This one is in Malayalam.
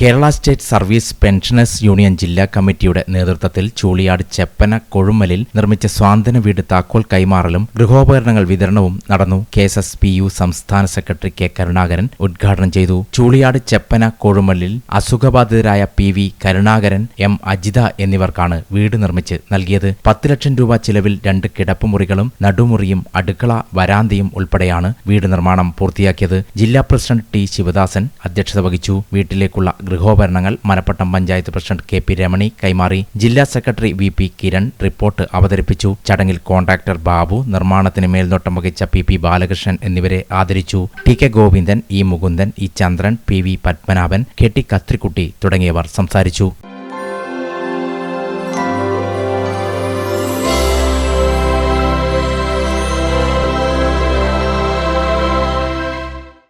Kerala state service pensioners union ജില്ലാ കമ്മിറ്റിയുടെ നേതൃത്വത്തിൽ ചൂളിയാട് ചെപ്പന കൊഴുമലിൽ നിർമ്മിച്ച സ്വാന്തന വീട് താക്കോൽ കൈമാറലും ഗൃഹോപകരണങ്ങൾ വിതരണവും നടന്നു. K S S P U സംസ്ഥാന സെക്രട്ടറി കെ കരുണാകരൻ ഉദ്ഘാടനം ചെയ്തു. ചൂളിയാട് ചെപ്പന കൊഴുമലിൽ അസുഖബാധിതരായ P V Karunakaran M Ajitha എന്നിവർക്കാണ് വീട് നിർമ്മിച്ച് നൽകിയത്. പത്ത് ലക്ഷം രൂപ ചിലവിൽ രണ്ട് കിടപ്പുമുറികളും നടുമുറിയും അടുക്കള വരാന്തയും ഉൾപ്പെടെയാണ് വീട് നിർമ്മാണം പൂർത്തിയാക്കിയത്. ജില്ലാ പ്രസിഡന്റ് ടി ശിവദാസൻ അധ്യക്ഷത വഹിച്ചു. വീട്ടിലേക്കുള്ള ഗൃഹോപകരണങ്ങൾ Manappattam panchayat president K P Ramani കൈമാറി. ജില്ലാ secretary V P Kiran report അവതരിപ്പിച്ചു. ചടങ്ങിൽ കോൺട്രാക്ടർ ബാബു നിർമ്മാണത്തിന് മേൽനോട്ടം വഹിച്ച പി പി ബാലകൃഷ്ണൻ എന്നിവരെ ആദരിച്ചു. T K Govindan E Mukundan E Chandran P V Padmanabhan K T Kathrikutty തുടങ്ങിയവർ സംസാരിച്ചു.